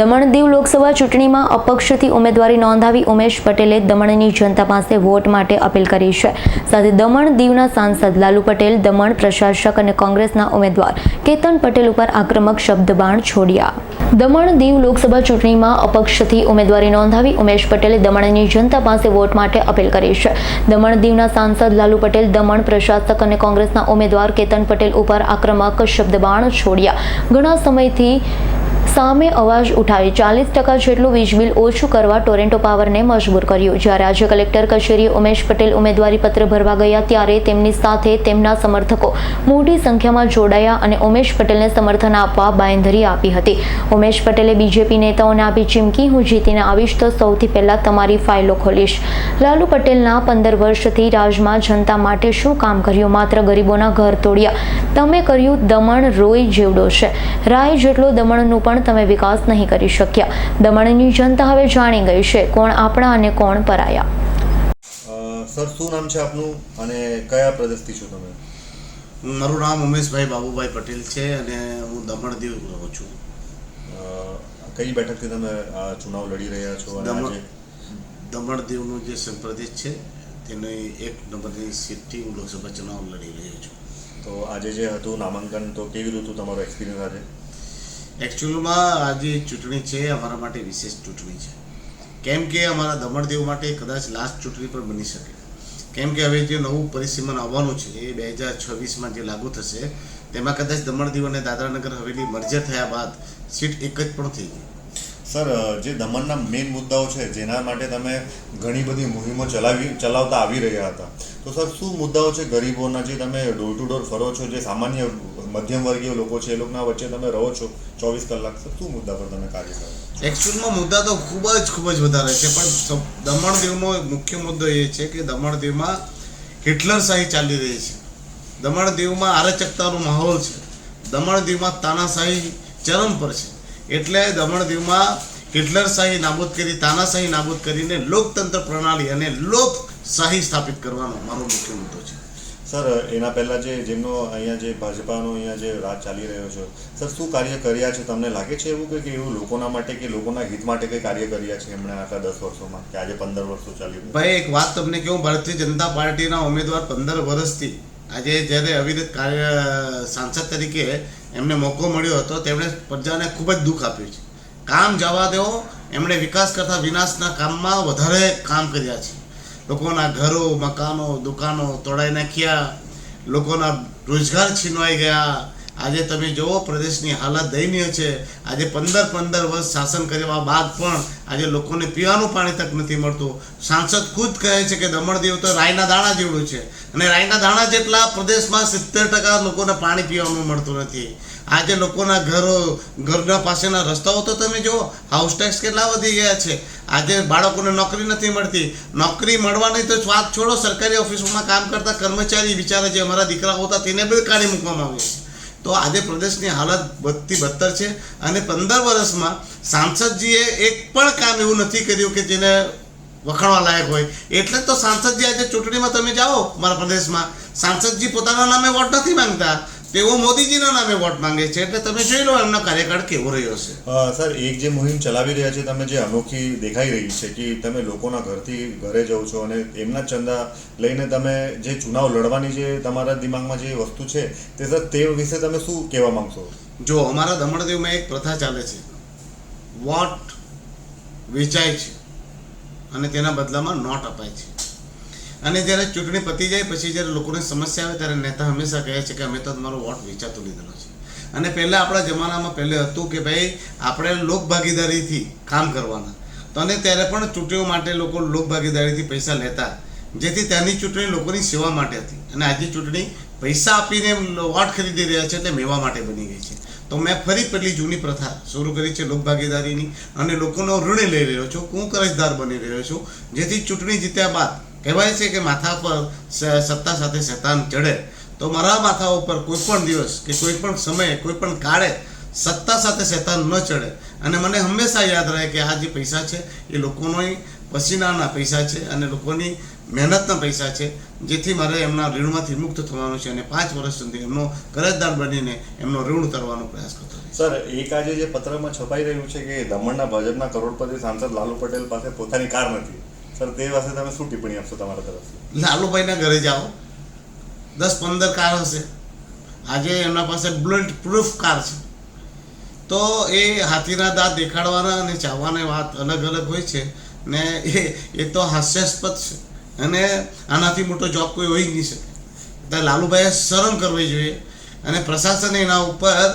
દમણ દીવ લોકસભા ચૂંટણીમાં અપક્ષથી ઉમેદવારી નોંધાવી ઉમેશ પટેલે દમણની જનતા પાસે વોટ માટે અપીલ કરી છે. સાથે દમણ દીવના સાંસદ લાલુ પટેલ, દમણ પ્રશાસક અને કોંગ્રેસના ઉમેદવાર કેતન પટેલ ઉપર આક્રમક શબ્દબાણ છોડ્યા. દમણ દીવ લોકસભા ચૂંટણીમાં અપક્ષથી ઉમેદવારી નોંધાવી ઉમેશ પટેલે દમણની જનતા પાસે વોટ માટે અપીલ કરી છે. દમણ દીવના સાંસદ લાલુ પટેલ, દમણ પ્રશાસક અને કોંગ્રેસના ઉમેદવાર કેતન પટેલ ઉપર આક્રમક શબ્દબાણ છોડ્યા. ઘણા સમયથી સામે અવાજ ઉઠાવી ચાલીસ ટકા જેટલું વીજ બિલ ઓછું કરવા ટોરેન્ટો પાવરને મજબૂર કર્યું. જ્યારે આજે કલેક્ટર કચેરીએ ઉમેશ પટેલ ઉમેદવારી પત્ર ભરવા ગયા ત્યારે તેમની સાથે તેમના સમર્થકો મોટી સંખ્યામાં જોડાયા અને ઉમેશ પટેલને સમર્થન આપવા બાંયધરી આપી હતી. ઉમેશ પટેલે બીજેપી નેતાઓને આપી ચીમકી, હું જીતીને આવીશ તો સૌથી પહેલાં તમારી ફાઇલો ખોલીશ. લાલુ પટેલના પંદર વર્ષથી રાજમાં જનતા માટે શું કામ કર્યું? માત્ર ગરીબોના ઘર તોડ્યા. તમે કર્યું દમણ રોય જેવડો છે. રાય જેટલો દમણનું પણ તમે વિકાસ નહીં કરી શક્યા. દમણની જનતા હવે જાણી ગઈ છે કોણ આપણા અને કોણ પરાયા. સર શું નામ છે આપનું અને કયા પ્રદેશથી છો તમે? મારું નામ ઉમેશભાઈ બાબુભાઈ પટેલ છે અને હું દમણ દીવ રહું છું. કઈ બેઠકથી તમે આ ચુનાવ લડી રહ્યા છો અને દમણ દીવનું જે સંપ્રદેશ છે તેની એક નંબરની સીટથી હું લોકસભા ચુનાવ લડી રહ્યો છું. તો આજે જે હતું નામાંકન તો કેવી હતું તમારો એક્સપિરિયન્સ આજે? એકચ્યુઅલમાં આજે ચૂંટણી છે, અમારા માટે વિશેષ ચૂંટણી છે. કેમ કે અમારા દમણદેવ માટે કદાચ લાસ્ટ ચૂંટણી પણ બની શકે. કેમ કે હવે જે નવું પરિસીમન આવવાનું છે, એ બે હજાર છવ્વીસમાં જે લાગુ થશે, તેમાં કદાચ દમણ દીવ અને દાદરાનગર હવેલી મર્જર થયા બાદ સીટ એક જ પણ થઈ ગઈ. સર, જે દમણના મેઇન મુદ્દાઓ છે, જેના માટે તમે ઘણી બધી મુહિમો ચલાવી, ચલાવતા આવી રહ્યા હતા. તો સર, શું મુદ્દાઓ છે ગરીબોના જે તમે ડોર ટુ ડોર ફરો છો? જે સામાન્ય મધ્યમ વર્ગીય લોકો છે, એ લોકોના વચ્ચે તમે રહો છો ચોવીસ કલાક. સર, શું મુદ્દા પર તમે કાર્ય કરો? એકચ્યુઅલમાં મુદ્દા તો ખૂબ જ ખૂબ જ વધારે છે, પણ દમણ દીવનો મુખ્ય મુદ્દો એ છે કે દમણ દીવમાં હિટલર શાહી ચાલી રહી છે. દમણ દીવમાં અરાચકતાનો માહોલ છે. દમણ દીવમાં તાનાશાહી ચરમ પર છે. એટલે દમણ દીવમાં હિટલરશાહી નાબૂદ કરી, તાનાશાહી નાબૂદ કરીને લોકતંત્ર પ્રણાલી અને લોકશાહી સ્થાપિત કરવાનો મારો મુખ્ય મુદ્દો છે. સર એના પહેલા જે જેમનો અહીંયા જે ભાજપાનો અહીંયા જે રાજ ચાલી રહ્યો છે સર શું કાર્ય કર્યા છે? તમને લાગે છે એવું કે કે એવું લોકોના માટે કે લોકોના હિત માટે કંઈ કાર્ય કર્યા છે એમણે આટલા દસ વર્ષોમાં? કે આજે પંદર વર્ષો ચાલી ભાઈ એક વાત તમને કહું ભારતીય જનતા પાર્ટીના ઉમેદવાર પંદર વર્ષથી આજે જ્યારે અવિરત કાર્ય સાંસદ તરીકે એમને મોકો મળ્યો હતો તેમણે પ્રજાને ખૂબ જ દુઃખ આપ્યું છે. કામ જવા દેવો એમણે વિકાસ કરતા વિનાશના કામમાં વધારે કામ કર્યા છે. લોકોના ઘરો મકાનો દુકાનો તોડાઈ નાખ્યા. લોકોના રોજગાર છીનવાઈ ગયા. આજે તમે જુઓ પ્રદેશની હાલત દયનીય છે. આજે પંદર પંદર વર્ષ શાસન કર્યા બાદ પણ આજે લોકોને પીવાનું પાણી તક નથી મળતું. સાંસદ ખુદ કહે છે કે દમણ દીવ તો રાયના દાણા જેવડું છે. અને રાયના દાણા જેટલા પ્રદેશમાં સિત્તેર ટકા લોકોને પાણી પીવાનું મળતું નથી. આજે લોકોના ઘરો, ઘરના પાસેના રસ્તાઓ તો તમે જુઓ હાઉસ ટેક્સ કેટલા વધી ગયા છે. આજે બાળકોને નોકરી નથી મળતી. નોકરી મળવાની તો વાત છોડો, સરકારી ઓફિસોમાં કામ કરતા કર્મચારી બિચારા જે અમારા દીકરાઓ હોતા, તેને બી કાઢી મૂકવામાં આવ્યા તો આજે પ્રદેશની હાલત વધતી બદતર છે અને પંદર વર્ષમાં સાંસદજીએ એક પણ કામ એવું નથી કર્યું કે જેને વખાણવા લાયક હોય. એટલે તો સાંસદજી આજે ચૂંટણીમાં તમે જાઓ મારા પ્રદેશમાં. સાંસદજી પોતાના નામે વોટ નથી માંગતા. તેઓ મોદીજીના નામે વોટ માંગે છે? એટલે તમે જોઈ લો એમનો કાર્યકાળ કેવો રહ્યો છે. સર એક જે મુહિમ ચલાવી રહ્યા છે તમે જે અનોખી દેખાઈ રહી છે કે તમે લોકોના ઘરથી ઘરે જાઓ છો અને એમના ચંદા લઈને તમે જે ચુનાવ લડવાની જે તમારા દિમાગમાં જે વસ્તુ છે તે સર તે વિશે તમે શું કહેવા માંગશો? જો અમારા દમણદેવમાં એક પ્રથા ચાલે છે. વોટ વેચાય છે અને તેના બદલામાં નોટ અપાય છે. અને જ્યારે ચૂંટણી પતી જાય, પછી જ્યારે લોકોને સમસ્યા આવે, ત્યારે નેતા હંમેશા કહે છે કે અમે તો તમારો વોટ વેચાતો લીધેલો છે. અને પહેલાં આપણા જમાનામાં પહેલે હતું કે ભાઈ, આપણે લોકભાગીદારીથી કામ કરવાના. તો અને ત્યારે પણ ચૂંટણીઓ માટે લોકો લોકભાગીદારીથી પૈસા લેતા. જેથી ત્યાંની ચૂંટણી લોકોની સેવા માટે હતી. અને આજે ચૂંટણી પૈસા આપીને વોટ ખરીદી રહ્યા છે એટલે મેવા માટે બની ગઈ છે. તો મેં ફરી પેલી જૂની પ્રથા શરૂ કરી છે લોકભાગીદારીની અને લોકોનો ઋણ લઈ રહ્યો છું. હું કરજદાર બની રહ્યો છું. જેથી ચૂંટણી જીત્યા બાદ કહેવાય છે કે માથા પર સત્તા સાથે શેતાન ચડે. તો મારા માથા ઉપર કોઈ પણ દિવસ કે કોઈ પણ સમયે કોઈ પણ કાળે સત્તા સાથે શેતાન ન ચડે. અને મને હંમેશા યાદ રહે કે આ જે પૈસા છે, એ લોકોનો પસીનાના પૈસા છે અને લોકોની મહેનતના પૈસા છે, જેથી મારે એમના ઋણમાંથી મુક્ત થવાનું છે અને પાંચ વર્ષ સુધી એમનો કરજદાર બનીને એમનો ઋણ કરવાનો પ્રયાસ કરતો સર, એક આજે જે પત્રમાં છપાઈ રહ્યું છે કે દમણના ભાજપના કરોડપતિ સાંસદ લાલુ પટેલ પાસે પોતાની કાર નથી. તે પાસે તમે શું ટિપ્પણી આપશો તમારા તરફથી લાલુભાઈના ઘરે જાઓ દસ પંદર કાર હશે આજે એમના પાસે બુલેટ પ્રૂફ કાર છે તો એ હાથીના દાંત દેખાડવાના અને ચાવવાની વાત અલગ અલગ હોય છે ને એ એ તો હાસ્યાસ્પદ છે અને આનાથી મોટો જોબ કોઈ હોઈ નહીં શકે એટલે લાલુભાઈએ શરમ કરવી જોઈએ અને પ્રશાસને એના ઉપર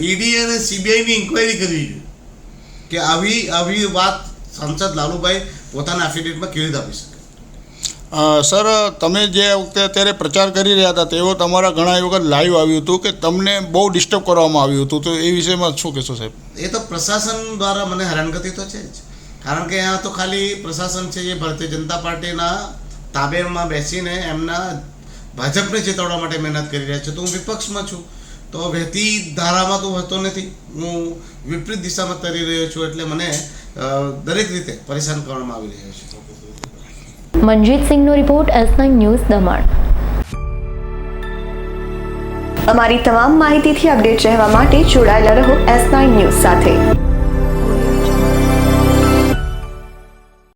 ઈડી અને સીબીઆઈની ઇન્કવાયરી કરવી જોઈએ કે આવી આવી વાત સાંસદ લાલુભાઈ પોતાના એફિડેવિટમાં કેવી રીતે આપી શકે? સર તમે જે વખતે અત્યારે પ્રચાર કરી રહ્યા હતા તેઓ તમારા ઘણા એ વખત લાઈવ આવ્યું હતું કે તમને બહુ ડિસ્ટર્બ કરવામાં આવ્યું હતું. તો એ વિષયમાં શું કહેશો સાહેબ? એ તો પ્રશાસન દ્વારા મને હેરાનગતિ તો છે જ. કારણ કે અહીંયા તો ખાલી પ્રશાસન છે એ ભારતીય જનતા પાર્ટીના તાબેમાં બેસીને એમના ભાજપને જીતાડવા માટે મહેનત કરી રહ્યા છે. તો હું વિપક્ષમાં છું. તો વહેતી ધારામાં તો હોતો નથી. હું વિપરીત દિશામાં તરી રહ્યો છું એટલે મને દરેક રીતે પરેશાન કરવામાં આવી રહ્યા છે. Manjit સિંહનો report S nine news Daman. અમારી તમામ માહિતીથી અપડેટ રહેવા માટે જોડાયેલા રહો એસ નાઇન ન્યૂઝ સાથે.